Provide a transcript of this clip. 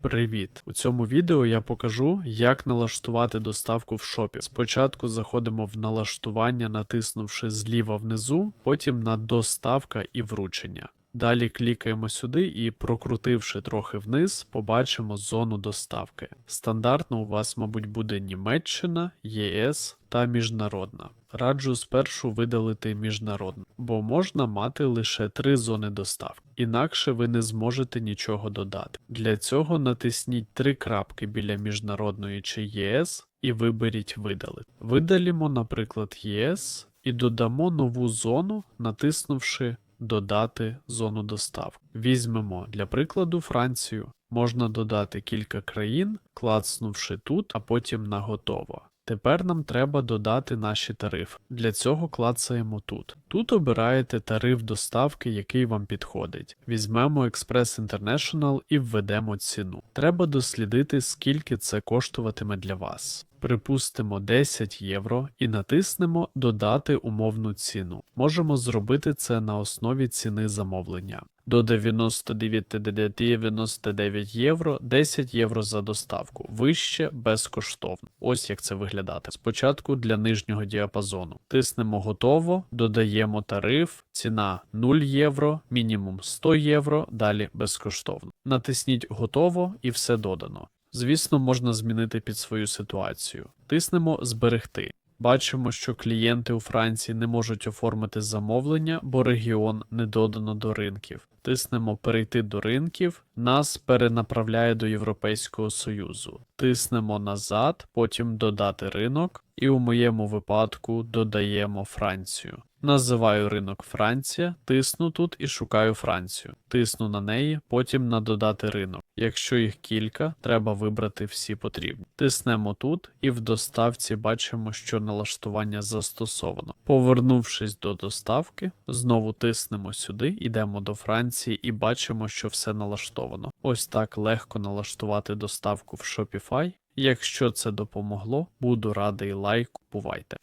Привіт! У цьому відео я покажу, як налаштувати доставку в шопі. Спочатку заходимо в налаштування, натиснувши зліва внизу, потім на доставка і вручення. Далі клікаємо сюди і, прокрутивши трохи вниз, побачимо зону доставки. Стандартно у вас, мабуть, буде Німеччина, ЄС та міжнародна. Раджу спершу видалити міжнародну, бо можна мати лише три зони доставки, інакше ви не зможете нічого додати. Для цього натисніть три крапки біля міжнародної чи ЄС і виберіть видалити. Видалімо, наприклад, ЄС і додамо нову зону, натиснувши Додати зону доставки. Візьмемо для прикладу Францію. Можна додати кілька країн, клацнувши тут, а потім на готово. Тепер нам треба додати наші тарифи. Для цього клацаємо тут. Тут обираєте тариф доставки, який вам підходить. Візьмемо Express International і введемо ціну. Треба дослідити, скільки це коштуватиме для вас. Припустимо 10 євро і натиснемо Додати умовну ціну. Можемо зробити це на основі ціни замовлення. До 99,99 євро 10 євро за доставку. Вище безкоштовно. Ось як це виглядати. Спочатку для нижнього діапазону. Тиснемо готово, додаємо тариф, ціна 0 євро, мінімум 100 євро, далі безкоштовно. Натисніть готово і все додано. Звісно, можна змінити під свою ситуацію. Тиснемо Зберегти. Бачимо, що клієнти у Франції не можуть оформити замовлення, бо регіон не додано до ринків. Тиснемо Перейти до ринків, нас перенаправляє до Європейського Союзу. Тиснемо назад, потім додати ринок, і у моєму випадку додаємо Францію. Називаю ринок Франція, тисну тут і шукаю Францію. Тисну на неї, потім на додати ринок. Якщо їх кілька, треба вибрати всі потрібні. Тиснемо тут і в доставці бачимо, що налаштування застосовано. Повернувшись до доставки, знову тиснемо сюди, йдемо до Франції і бачимо, що все налаштовано. Ось так легко налаштувати доставку в Shopify. Якщо це допомогло, буду радий лайку. Бувайте!